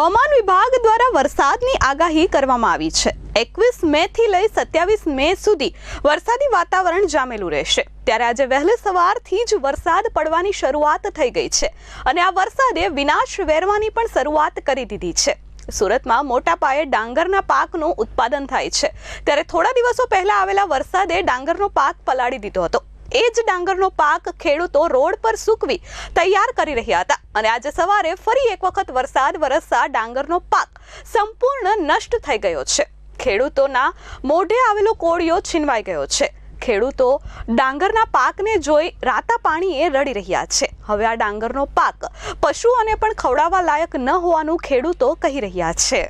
હવામાન વિભાગ દ્વારા વરસાદની આગાહી કરવામાં આવી છે. એકવીસ મે થી લઈ સત્યાવીસ મે સુધી વરસાદી વાતાવરણ જામેલું રહેશે. ત્યારે આજે વહેલી સવારથી જ વરસાદ પડવાની શરૂઆત થઈ ગઈ છે અને આ વરસાદે વિનાશ વેરવાની પણ શરૂઆત કરી દીધી છે. સુરતમાં મોટા પાયે ડાંગરના પાકનું ઉત્પાદન થાય છે. ત્યારે થોડા દિવસો પહેલા આવેલા વરસાદે ડાંગરનો પાક પલાળી દીધો હતો. એ જ ડાંગરનો પાક ખેડૂતો રોડ પર સૂકવી તૈયાર કરી રહ્યા હતા. અને આજે સવારે ફરી એક વખત વરસાદ વરસતા ડાંગરનો પાક સંપૂર્ણ નષ્ટ થઈ ગયો છે. ખેડૂતોના મોઢે આવેલો કોળિયો છીનવાઈ ગયો છે. ખેડૂતો ડાંગરના પાકને જોઈ રાતા પાણીએ રડી રહ્યા છે. હવે આ ડાંગરનો પાક પશુઓને પણ ખવડાવવા લાયક ન હોવાનું ખેડૂતો કહી રહ્યા છે.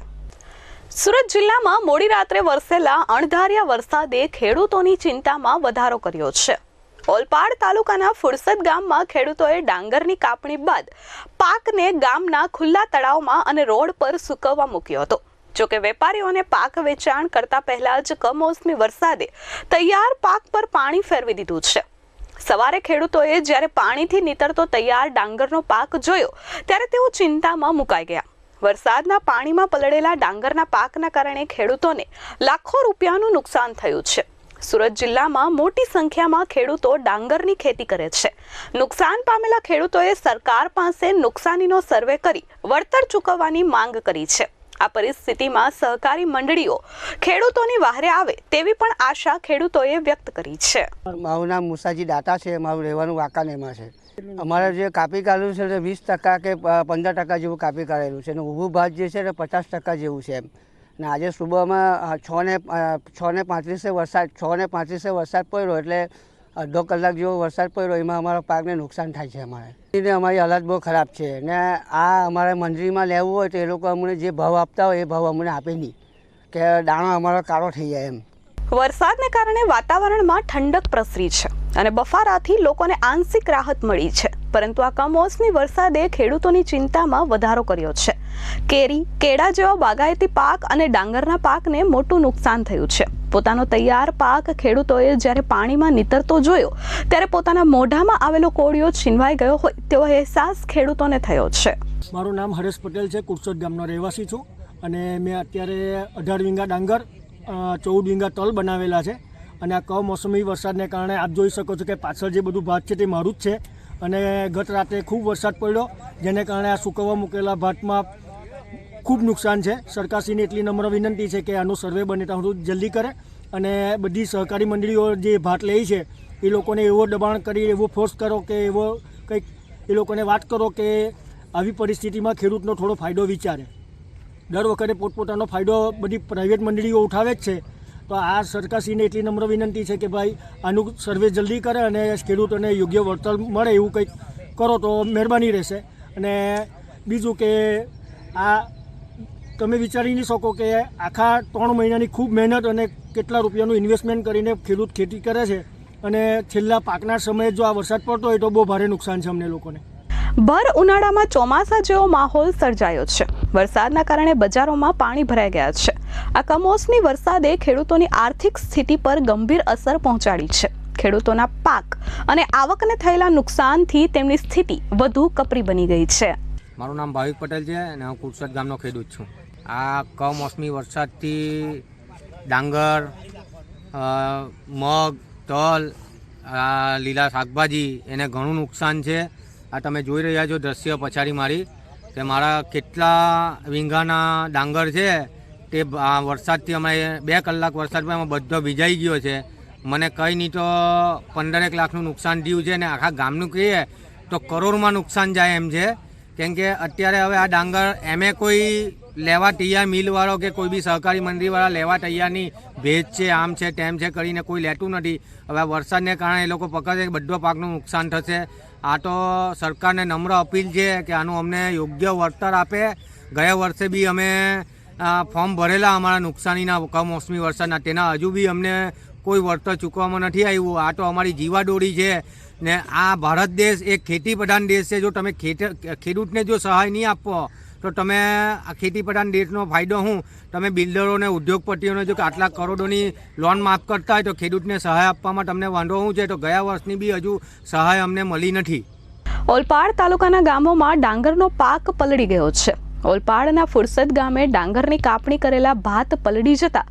સુરત જિલ્લામાં મોડી રાત્રે વરસેલા અણધાર્યા વરસાદે ખેડૂતોની ચિંતામાં વધારો કર્યો છે. ઓલપાડ તાલુકાના ફુરસદ ગામમાં ખેડૂતોએ ડાંગરની કાપણી બાદ પાકને ગામના ખુલ્લા તળાવમાં અને રોડ પર સૂકવવા મૂક્યો હતો. જોકે વેપારીઓને પાક વેચાણ કરતા પહેલા જ કમોસમી વરસાદે તૈયાર પાક પર પાણી ફેરવી દીધું છે. સવારે ખેડૂતોએ જ્યારે પાણીથી નીતરતો તૈયાર ડાંગરનો પાક જોયો, ત્યારે તેઓ ચિંતામાં મુકાઈ ગયા. વરસાદના પાણીમાં પલળેલા ડાંગરના પાકના કારણે ખેડૂતોને લાખો રૂપિયાનું નુકસાન થયું છે. સુરત જિલ્લામાં મોટી સંખ્યામાં ખેડૂતો ડાંગરની ખેતી કરે છે. નુકસાન પામેલા ખેડૂતોએ સરકાર પાસે નુકસાનીનો સર્વે કરી વળતર ચૂકવવાની માંગ કરી છે. આ પરિસ્થિતિમાં સહકારી મંડળીઓ ખેડૂતોની વાહરે આવે તેવી પણ આશા ખેડૂતોએ વ્યક્ત કરી છે. મારું નામ મુસાજી દાતા છે, મારું રહેવાનું વાંકાનેરમાં છે. અમારે જે કાપી કાઢેલું છે વીસ ટકા કે પંદર ટકા જેવું કાપી કાઢેલું છે. અને ઊભું ભાત જે છે તે પચાસ ટકા જેવું છે એમ. ને આજે સુબહમાં છ ને છ ને પાંત્રીસે વરસાદ, છ ને પાંત્રીસે વરસાદ પડ્યો એટલે અડધો કલાક જેવો વરસાદ પડ્યો, એમાં અમારા પાકને નુકસાન થાય છે અમારે. એને અમારી હાલત બહુ ખરાબ છે ને આ અમારે મંજરીમાં લેવું હોય તો એ લોકો અમને જે ભાવ આપતા હોય એ ભાવ અમને આપે નહીં. કે દાણો અમારો કાળો થઈ જાય એમ. વરસાદને કારણે વાતાવરણમાં ઠંડક પ્રસરી છે અને બફારાથી લોકોને આંશિક રાહત મળી છે. પરંતુ આ કમોસમી વરસાદે ખેડૂતોની ચિંતામાં વધારો કર્યો છે. કેરી, કેળા જેવા બાગાયતી પાક અને ડાંગરના પાકને મોટું નુકસાન થયું છે. પોતાનો તૈયાર પાક ખેડૂતોએ જ્યારે પાણીમાં નીતરતો જોયો, ત્યારે પોતાના મોઢામાં આવેલો કોળિયો છીનવાઈ ગયો હોય તેવો અહેસાસ ખેડૂતોને થયો છે. મારું નામ હરેશ પટેલ છે, કુરસોદ ગામનો રહેવાસી છું અને મેં અત્યારે અઢાર વીંગા ડાંગર ચૌદ વીંગા તલ બનાવેલા છે. અને આ કમોસમી વરસાદને કારણે આપ જોઈ શકો છો કે પાછળ જે બધું ભાત છે તે મારું જ છે. અને ગત રાતે ખૂબ વરસાદ પડ્યો, જેને કારણે આ સૂકવવા મૂકેલા ભાતમાં ખૂબ નુકસાન છે. સરકારશ્રીને એટલી નમ્ર વિનંતી છે કે આનું સર્વે બને ત્યાં સુધી જલ્દી કરે અને બધી સહકારી મંડળીઓ જે ભાત લે છે, એ લોકોને એવો દબાણ કરી, એવો ફોર્સ કરો કે એવો કંઈક, એ લોકોને વાત કરો કે આવી પરિસ્થિતિમાં ખેડૂતનો થોડો ફાયદો વિચારે. દર વખતે પોતપોતાનો ફાયદો બધી પ્રાઇવેટ મંડળીઓ ઉઠાવે જ છે. તો આ સરકારશ્રીને એટલી નમ્ર વિનંતી છે કે ભાઈ, આનું સર્વે જલ્દી કરે અને ખેડૂતોને યોગ્ય વળતર મળે એવું કંઈક કરો તો મહેરબાની રહેશે. અને બીજું કે આ તમે વિચારી નહીં શકો કે આખા ત્રણ મહિનાની ખૂબ મહેનત અને કેટલા રૂપિયાનું ઇન્વેસ્ટમેન્ટ કરીને ખેડૂત ખેતી કરે છે અને છેલ્લા પાકના સમયે જો આ વરસાદ પડતો હોય તો બહુ ભારે નુકસાન છે અમને લોકોને. ભર ઉનાળામાં ચોમાસા જેવો માહોલ સર્જાયો છે. વરસાદના કારણે બજારોમાં પાણી ભરાઈ ગયા છે. આ કમોસમી વરસાદે ખેડૂતોની આર્થિક સ્થિતિ પર ગંભીર અસર પહોંચાડી છે. ખેડૂતોના પાક અને આવકને થયેલા નુકસાનથી તેમની સ્થિતિ વધુ કપરી બની ગઈ છે. મારું નામ ભાવિક પટેલ છે અને હું કુરસદ ગામનો ખેડૂત છું. આ કમોસમી વરસાદથી ડાંગર મગ, તલ લીલા શાકભાજી, એને ઘણું નુકસાન છે. આ તમે જોઈ રહ્યા છો દ્રશ્ય પછાડી મારી. કે મારા કેટલા વીંઘાના ડાંગર છે તે વરસાદથી અમે બે કલાક વરસાદમાં અમે બધો ભીજાઈ ગયો છે. મને કંઈ નહીં તો પંદરેક લાખનું નુકસાન થયું છે ને આખા ગામનું કહીએ તો કરોડમાં નુકસાન જાય એમ છે. કેમ કે અત્યારે હવે આ ડાંગર એમે કોઈ લેવા તૈયાર મિલવાળો કે કોઈ બી સહકારી મંડળીવાળા લેવા તૈયાર નહીં. ભેજ છે, આમ છે, તેમ છે કરીને કોઈ લેતું નથી. હવે આ વરસાદને કારણે એ લોકો પકડે બધો પાકનું નુકસાન થશે. આ તો સરકારને નમ્ર અપીલ છે કે આનું અમને યોગ્ય વળતર આપે. ગયા વર્ષે બી અમે ફોર્મ ભરેલા અમારા નુકસાનીના કમોસમી વરસાદના, તેના હજુ બી અમને કોઈ વળતર ચૂકવવામાં નથી આવ્યું. આ તો અમારી જીવાડોળી છે ને આ ભારત દેશ એક ખેતી પ્રધાન દેશ છે. જો તમે ખેડૂતને જો સહાય નહીં આપો તો તમે આ ખેતી પ્રધાન દેશનો ફાયદો શું તમે બિલ્ડરોને ઉદ્યોગપતિઓને જો કે આટલા કરોડોની લોન માફ કરતા હોય તો ખેડૂતને સહાય આપવામાં તમને વાંધો શું છે? તો ગયા વર્ષની બી હજુ સહાય અમને મળી નથી. ઓલપાડ તાલુકાના ગામોમાં ડાંગરનો પાક પલળી ગયો છે. ઓલપાડના ફુરસદ ગામે ડાંગરની કાપણી કરેલા ભાત પલળી જતા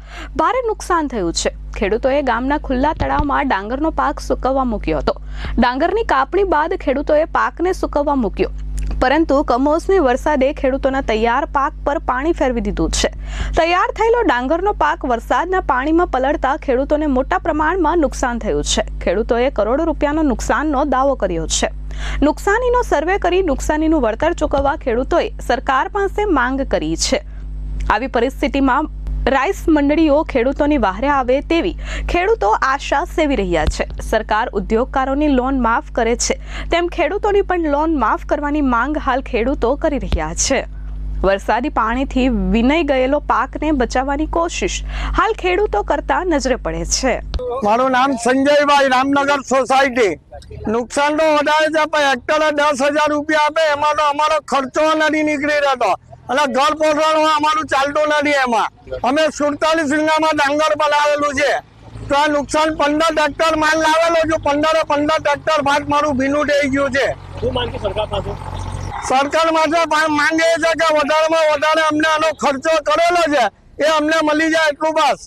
ભારે નુકસાન થયું છે. ખેડૂતોએ ગામના ખુલ્લા તળાવમાં ડાંગરનો પાક સુકવવા મૂક્યો હતો. ડાંગરની કાપણી બાદ ખેડૂતોએ પાકને સુકવવા મૂક્યો. પરંતુ કમોસમી વરસાદે ખેડૂતોના તૈયાર પાક પર પાણી ફેરવી દીધું છે. તૈયાર થયેલો ડાંગરનો પાક વરસાદના પાણીમાં પલળતા ખેડૂતોને મોટા પ્રમાણમાં નુકસાન થયું છે. ખેડૂતોએ કરોડો રૂપિયાનો નુકસાનનો દાવો કર્યો છે. નુકસાનીનો સર્વે કરી નુકસાનીનું વળતર ચૂકવવા ખેડૂતોએ સરકાર પાસે માંગ કરી છે. આવી પરિસ્થિતિમાં રાઈસ મંડળીઓ ખેડૂતોની વાહરે આવે તેવી ખેડૂતો આશા સેવી રહ્યા છે. સરકાર ઉદ્યોગકારોની લોન માફ કરે છે. તેમ ખેડૂતોની પણ લોન માફ કરવાની માંગ હાલ ખેડૂતો કરી રહ્યા છે. વરસાદી પાણીથી વિનય ગયેલો પાકને બચાવવાની કોશિશ હાલ ખેડૂતો કરતા નજરે પડે છે. મારું નામ સંજયભાઈ, રામનગર સોસાયટી. નુકસાન તો વધારે છે પણ હેક્ટરે દસ હજાર રૂપિયા આપે, એમાં તો અમારો ખર્ચો નથી નીકળી રહેતો. અને ઘર પહોંચવાનું અમારું ચાલતું નથી એમાં. અમે સુડતાલીસ વીઘામાં ડાંગર બનાવેલું છે. તો આ નુકસાન પંદર ટ્રેક્ટર માલ લાવેલો છું. પંદરે પંદર ટ્રેક્ટર ભાગ મારું ભીનું થઈ ગયું છે. સરકાર માટે માંગે છે કે વધારેમાં વધારે અમને આનો ખર્ચો કરેલો છે. એ અમને મળી જાય એટલું બસ.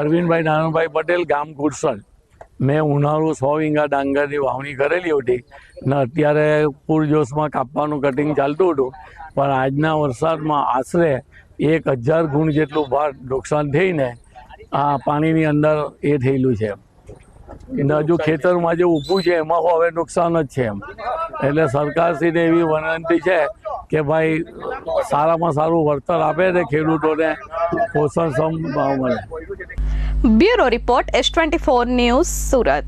અરવિંદભાઈ નાનુભાઈ પટેલ ગામ કુરસલ મેં ઉનાળુ સો વીંગા ડાંગરની વાવણી કરેલી હતી. ને અત્યારે પૂરજોશમાં કાપવાનું કટિંગ ચાલતું હતું. પણ આજના વરસાદમાં આશરે એક હજાર ગુણ જેટલું ભાર નુકસાન થઈને આ પાણીની અંદર એ થયેલું છે. અને હજુ ખેતરમાં જે ઊભું છે, એમાં હવે નુકસાન જ છે એમ. એટલે સરકારશ્રીને એવી વિનંતી છે કે ભાઈ, સારામાં સારું વળતર આપે ને ખેડૂતોને પોષણક્ષમ ભાવ મળે. Bureau report S twenty four news Surat.